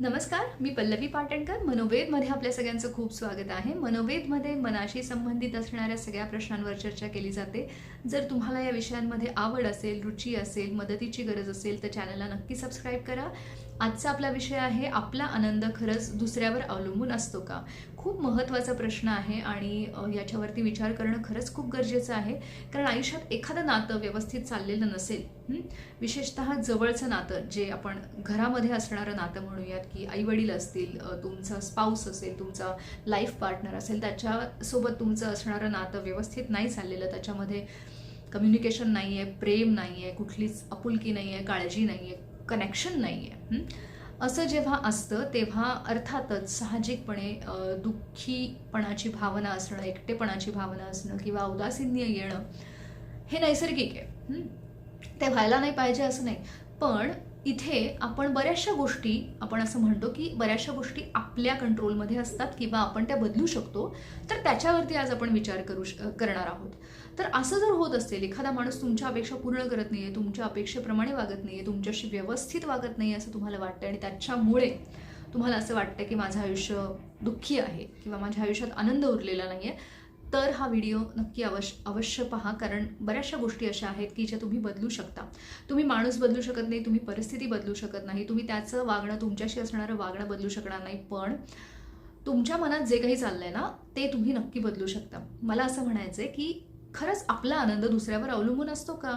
नमस्कार मी पल्लवी पाटणकर. मनोवेदमध्ये आपल्या सगळ्यांचं खूप स्वागत आहे. मनोवेदमध्ये मनाशी संबंधित असणाऱ्या सगळ्या प्रश्नांवर चर्चा केली जाते. जर तुम्हाला या विषयांमध्ये आवड असेल रुची असेल मदतीची गरज असेल तर चॅनलला नक्की सबस्क्राईब करा. आजचा आपला विषय आहे आपला आनंद खरंच दुसऱ्यावर अवलंबून असतो का? खूप महत्त्वाचा प्रश्न आहे आणि याच्यावरती विचार करणं खरंच खूप गरजेचं आहे. कारण आयुष्यात एखादं नातं व्यवस्थित चाललेलं नसेल विशेषत विशेषतः जवळचं नातं जे आपण घरामध्ये असणारं नातं म्हणूयात की आई वडील असतील तुमचा स्पाऊस असेल तुमचा लाईफ पार्टनर असेल त्याच्यासोबत तुमचं असणारं नातं व्यवस्थित नाही चाललेलं त्याच्यामध्ये कम्युनिकेशन नाही आहे प्रेम नाही आहे कुठलीच आपुलकी नाही आहे काळजी नाही आहे कनेक्शन नाही आहे असं जेव्हा असतं तेव्हा अर्थातच साहजिकपणे दुःखीपणाची भावना असणं एकटेपणाची भावना असणं किंवा औदासीन्य येणं हे नैसर्गिक आहे. ते व्हायला नाही पाहिजे असं नाही. पण इथे आपण बऱ्याचशा गोष्टी आपण असं म्हणतो की बऱ्याचशा गोष्टी आपल्या कंट्रोलमध्ये असतात किंवा आपण त्या बदलू शकतो तर त्याच्यावरती आज आपण विचार करू श करणार आहोत. तर असं जर होत असेल एखादा माणूस तुमच्या अपेक्षा पूर्ण करत नाही आहे तुमच्या अपेक्षेप्रमाणे वागत नाही आहे तुमच्याशी व्यवस्थित वागत नाही असं तुम्हाला वाटतं आणि त्याच्यामुळे तुम्हाला असं वाटतं की माझं आयुष्य दुःखी आहे किंवा माझ्या आयुष्यात आनंद उरलेला नाही आहे तर हा व्हिडिओ नक्की अवश्य अवश्य पहा कारण बऱ्याचशा गोष्टी अशा आहेत की ज्या तुम्ही बदलू शकता. तुम्ही माणूस बदलू शकत नाही तुम्ही परिस्थिती बदलू शकत नाही तुम्ही त्याचं वागणं तुमच्याशी असणारं वागणं बदलू शकणार नाही पण तुमच्या मनात जे काही चाललं आहे ना ते तुम्ही नक्की बदलू शकता. मला असं म्हणायचं आहे की खरंच आपला आनंद दुसऱ्यावर अवलंबून असतो का?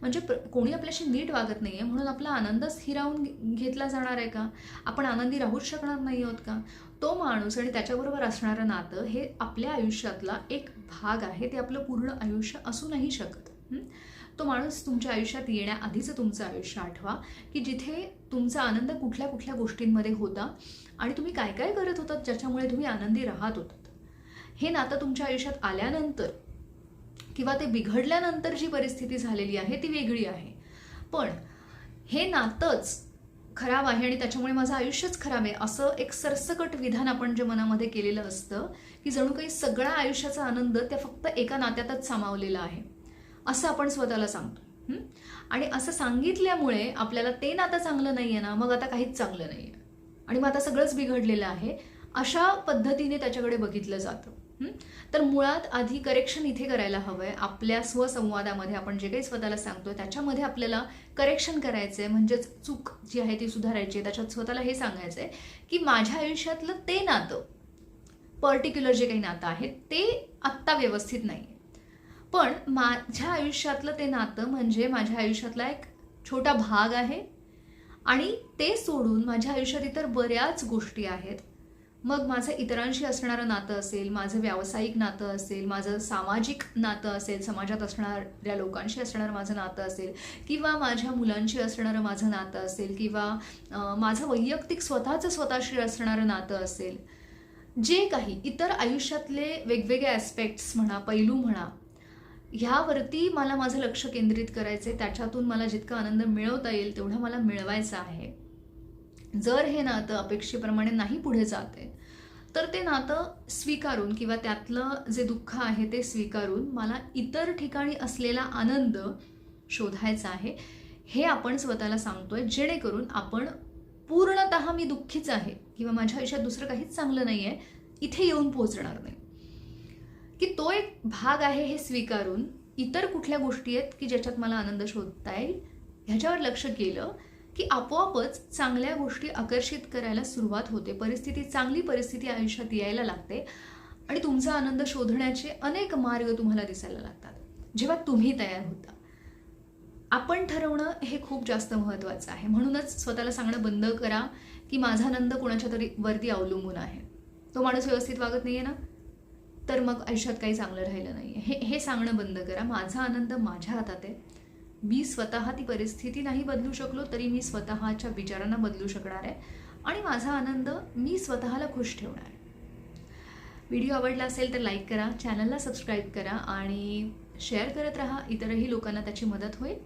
म्हणजे प्र कोणी आपल्याशी नीट वागत नाही आहे म्हणून आपला आनंदच हिरावून घेतला जाणार आहे का? आपण आनंदी राहूच शकणार नाही आहोत का? तो माणूस आणि त्याच्याबरोबर असणारं नातं हे आपल्या आयुष्यातला एक भाग आहे. ते आपलं पूर्ण आयुष्य असू नाही शकत. तो माणूस तुमच्या आयुष्यात येण्याआधीचं तुमचं आयुष्य आठवा की जिथे तुमचा आनंद कुठल्या कुठल्या गोष्टींमध्ये होता आणि तुम्ही काय काय करत होतात ज्याच्यामुळे तुम्ही आनंदी राहत होतात. हे नातं तुमच्या आयुष्यात आल्यानंतर किंवा ते बिघडल्यानंतर जी परिस्थिती झालेली आहे ती वेगळी आहे. पण हे नातंच खराब आहे आणि त्याच्यामुळे माझं आयुष्यच खराब आहे असं एक सरसकट विधान आपण जे मनामध्ये केलेलं असतं की जणू काही सगळा आयुष्याचा आनंद त्या फक्त एका नात्यातच सामावलेला आहे. असं आपण स्वतःला सांगतो. आणि असं सांगितल्यामुळे आपल्याला ते नातं चांगलं नाही आहे ना मग आता काहीच चांगलं नाही आहे आणि मग आता सगळंच बिघडलेलं आहे अशा पद्धतीने त्याच्याकडे बघितलं जातं. तर मुळात आधी करेक्शन इथे करायला हवं आहे आपल्या स्वसंवादामध्ये आपण जे काही स्वतःला सांगतोय त्याच्यामध्ये आपल्याला करेक्शन करायचं आहे म्हणजेच चूक जी आहे ती सुधारायची आहे. त्याच्यात स्वतःला हे सांगायचं आहे की माझ्या आयुष्यातलं ते नातं पर्टिक्युलर जे काही नातं आहे ते आत्ता व्यवस्थित नाही आहे पण माझ्या आयुष्यातलं ते नातं म्हणजे माझ्या आयुष्यातला एक छोटा भाग आहे आणि ते सोडून माझ्या आयुष्यात इतर बऱ्याच गोष्टी आहेत. मग माझं इतरांशी असणारं नातं असेल माझं व्यावसायिक नातं असेल माझं सामाजिक नातं असेल समाजात असणाऱ्या लोकांशी असणारं माझं नातं असेल किंवा माझ्या मुलांशी असणारं माझं नातं असेल किंवा माझं वैयक्तिक स्वतःचं स्वतःशी असणारं नातं असेल जे काही इतर आयुष्यातले वेगवेगळे ॲस्पेक्ट्स म्हणा पैलू म्हणा ह्यावरती मला माझं लक्ष केंद्रित करायचं आहे त्याच्यातून मला जितका आनंद मिळवता येईल तेवढा मला मिळवायचा आहे. जर हे नातं अपेक्षेप्रमाणे नाही पुढे जाते तर ते नातं स्वीकारून किंवा त्यातलं जे दुःख आहे ते स्वीकारून मला इतर ठिकाणी असलेला आनंद शोधायचा आहे. हे आपण स्वतःला सांगतोय जेणेकरून आपण पूर्णतः मी दुःखीच आहे किंवा माझ्या आयुष्यात दुसरं काहीच चांगलं नाही आहे इथे येऊन पोहोचणार नाही. की तो एक भाग आहे हे स्वीकारून इतर कुठल्या गोष्टी आहेत की ज्याच्यात मला आनंद शोधता येईल ह्याच्यावर लक्ष केलं की आपोआपच चांगल्या गोष्टी आकर्षित करायला सुरुवात होते. परिस्थिती चांगली परिस्थिती आयुष्यात यायला लागते आणि तुमचा आनंद शोधण्याचे अनेक मार्ग तुम्हाला दिसायला लागतात. जेव्हा तुम्ही तयार होता. आपण ठरवणं हे खूप जास्त महत्त्वाचं आहे. म्हणूनच स्वतःला सांगणं बंद करा की माझा आनंद कोणाच्या तरी वरती अवलंबून आहे. तो माणूस व्यवस्थित वागत नाही आहे ना? तर मग आयुष्यात काही चांगलं राहिलं नाही हे हे सांगणं बंद करा. माझा आनंद माझ्या हातात आहे. मी स्वतः ती परिस्थिती नाही बदलू शकलो तरी मी स्वतःच्या विचारांना बदलू शकणार आहे आणि माझा आनंद मी स्वतःला खुश ठेवणार आहे. व्हिडिओ आवडला असेल तर लाईक करा चॅनलला सबस्क्राईब करा आणि शेअर करत राहा इतरही लोकांना त्याची मदत होईल.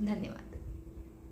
धन्यवाद.